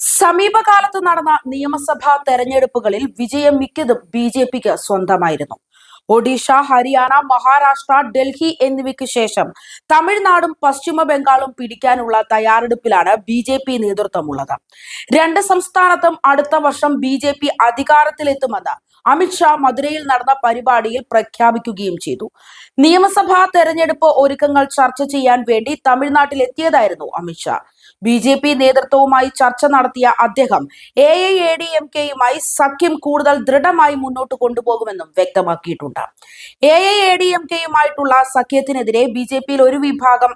സമീപകാലത്ത് നടന്ന നിയമസഭാ തെരഞ്ഞെടുപ്പുകളിൽ വിജയം മിക്കതും ബി ജെ പിക്ക് സ്വന്തമായിരുന്നു. ഒഡീഷ ഹരിയാന മഹാരാഷ്ട്ര ഡൽഹി എന്നിവയ്ക്ക് ശേഷം തമിഴ്നാടും പശ്ചിമ ബംഗാളും പിടിക്കാനുള്ള തയ്യാറെടുപ്പിലാണ് ബി ജെ പി നേതൃത്വമുള്ളത്. രണ്ട് സംസ്ഥാനത്തും അടുത്ത വർഷം ബി ജെ പി അധികാരത്തിലെത്തുമെന്ന് അമിത്ഷാ മധുരയിൽ നടന്ന പരിപാടിയിൽ പ്രഖ്യാപിക്കുകയും ചെയ്തു. നിയമസഭാ തെരഞ്ഞെടുപ്പ് ഒരുക്കങ്ങൾ ചർച്ച ചെയ്യാൻ വേണ്ടി തമിഴ്നാട്ടിൽ എത്തിയതായിരുന്നു അമിത്ഷാ. ബി ജെ പി നേതൃത്വവുമായി ചർച്ച നടത്തിയ അദ്ദേഹം A I A D M കെയുമായി സഖ്യം കൂടുതൽ ദൃഢമായി മുന്നോട്ട് കൊണ്ടുപോകുമെന്നും വ്യക്തമാക്കിയിട്ടുണ്ട്. A I A D M കെയുമായിട്ടുള്ള സഖ്യത്തിനെതിരെ ബി ജെ പിയിൽ ഒരു വിഭാഗം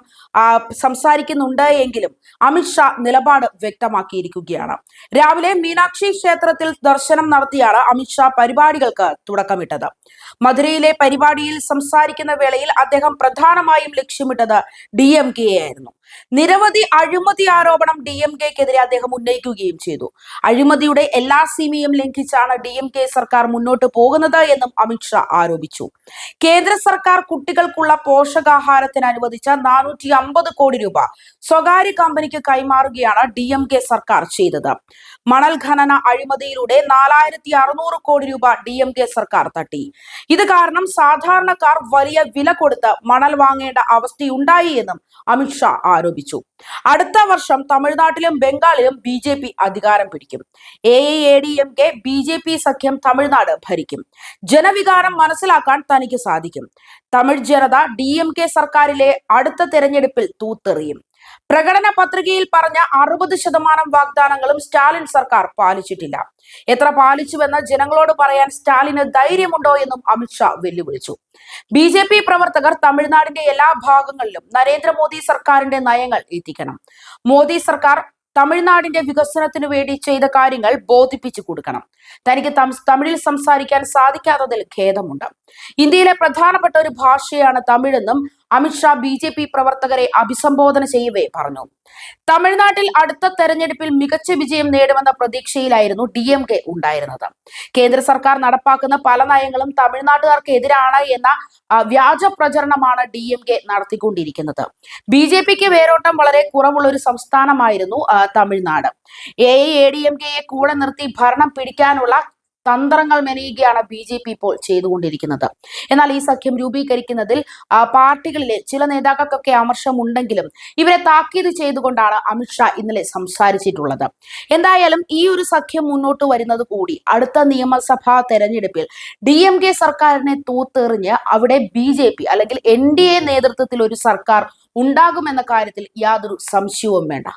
സംസാരിക്കുന്നുണ്ട് എങ്കിലും അമിത്ഷാ നിലപാട് വ്യക്തമാക്കിയിരിക്കുകയാണ്. രാവിലെ മീനാക്ഷി ക്ഷേത്രത്തിൽ ദർശനം നടത്തിയാണ് അമിത്ഷാ പരിപാടികൾക്ക് തുടക്കമിട്ടത്. മധുരയിലെ പരിപാടിയിൽ സംസാരിക്കുന്ന വേളയിൽ അദ്ദേഹം പ്രധാനമായും ലക്ഷ്യമിട്ടത് ഡി എം കെ ആയിരുന്നു നിരവധി അഴിമതി ആരോപണം ഡി എം കെക്കെതിരെ അദ്ദേഹം ഉന്നയിക്കുകയും ചെയ്തു. അഴിമതിയുടെ എല്ലാ സീമയും ലംഘിച്ചാണ് ഡി എം കെ സർക്കാർ മുന്നോട്ട് പോകുന്നത് എന്നും അമിത്ഷാ ആരോപിച്ചു. കേന്ദ്ര സർക്കാർ കുട്ടികൾക്കുള്ള പോഷകാഹാരത്തിന് അനുവദിച്ച നാനൂറ്റി അമ്പത് കോടി രൂപ സ്വകാര്യ കമ്പനിക്ക് കൈമാറുകയാണ് ഡി എം കെ സർക്കാർ ചെയ്തത്. മണൽ ഖനന അഴിമതിയിലൂടെ നാലായിരത്തി അറുന്നൂറ് കോടി രൂപ ഡി എം കെ സർക്കാർ തട്ടി. ഇത് കാരണം സാധാരണക്കാർ വലിയ വില കൊടുത്ത് മണൽ വാങ്ങേണ്ട അവസ്ഥയുണ്ടായി എന്നും അമിത്ഷാ ആരോപിച്ചു. അടുത്ത വർഷം തമിഴ്നാട്ടിലും ബംഗാളിലും ബി ജെ പി അധികാരം പിടിക്കും. A A D M K B J P സഖ്യം തമിഴ്നാട് ഭരിക്കും. ജനവികാരം മനസ്സിലാക്കാൻ തനിക്ക് സാധിക്കും. തമിഴ് ജനത ഡി എം കെ സർക്കാരിലെ അടുത്ത തെരഞ്ഞെടുപ്പിൽ തൂത്തെറിയും. പ്രകടന പത്രികയിൽ പറഞ്ഞ അറുപത് ശതമാനം വാഗ്ദാനങ്ങളും സ്റ്റാലിൻ സർക്കാർ പാലിച്ചിട്ടില്ല. എത്ര പാലിച്ചുവെന്ന് ജനങ്ങളോട് പറയാൻ സ്റ്റാലിന് ധൈര്യമുണ്ടോ എന്നും അമിത്ഷാ വെല്ലുവിളിച്ചു. ബി ജെ പി പ്രവർത്തകർ തമിഴ്നാടിന്റെ എല്ലാ ഭാഗങ്ങളിലും നരേന്ദ്രമോദി സർക്കാരിന്റെ നയങ്ങൾ എത്തിക്കണം. മോദി സർക്കാർ തമിഴ്നാടിന്റെ വികസനത്തിനു വേണ്ടി ചെയ്ത കാര്യങ്ങൾ ബോധിപ്പിച്ചു കൊടുക്കണം. തനിക്ക് തമിഴിൽ സംസാരിക്കാൻ സാധിക്കാത്തതിൽ ഖേദമുണ്ട്. ഇന്ത്യയിലെ പ്രധാനപ്പെട്ട ഒരു ഭാഷയാണ് തമിഴെന്നും അമിത്ഷാ ബി ജെ പി പ്രവർത്തകരെ അഭിസംബോധന ചെയ്യവേ പറഞ്ഞു. തമിഴ്നാട്ടിൽ അടുത്ത തെരഞ്ഞെടുപ്പിൽ മികച്ച വിജയം നേടുമെന്ന പ്രതീക്ഷയിലായിരുന്നു ഡി എം കെ ഉണ്ടായിരുന്നത്. കേന്ദ്ര സർക്കാർ നടപ്പാക്കുന്ന പല നയങ്ങളും തമിഴ്നാട്ടുകാർക്ക് എതിരാണ് എന്ന വ്യാജ പ്രചരണമാണ് ഡി എം കെ നടത്തിക്കൊണ്ടിരിക്കുന്നത്. ബി ജെ പിക്ക് വേരോട്ടം വളരെ കുറവുള്ള ഒരു സംസ്ഥാനമായിരുന്നു Tamil Nadu. A A D M കെയെ കൂടെ നിർത്തി ഭരണം പിടിക്കാനുള്ള തന്ത്രങ്ങൾ മെനയുകയാണ് ബി ജെ പി ഇപ്പോൾ ചെയ്തുകൊണ്ടിരിക്കുന്നത്. എന്നാൽ ഈ സഖ്യം രൂപീകരിക്കുന്നതിൽ പാർട്ടികളിലെ ചില നേതാക്കൾക്കൊക്കെ അമർഷമുണ്ടെങ്കിലും ഇവരെ താക്കീത് ചെയ്തുകൊണ്ടാണ് അമിത്ഷാ ഇന്നലെ സംസാരിച്ചിട്ടുള്ളത്. എന്തായാലും ഈ ഒരു സഖ്യം മുന്നോട്ട് വരുന്നത് കൂടി അടുത്ത നിയമസഭാ തെരഞ്ഞെടുപ്പിൽ ഡി എം കെ സർക്കാരിനെ തൂത്തെറിഞ്ഞ് അവിടെ ബി ജെ പി അല്ലെങ്കിൽ എൻ ഡി എ നേതൃത്വത്തിൽ ഒരു സർക്കാർ ഉണ്ടാകുമെന്ന കാര്യത്തിൽ യാതൊരു സംശയവും വേണ്ട.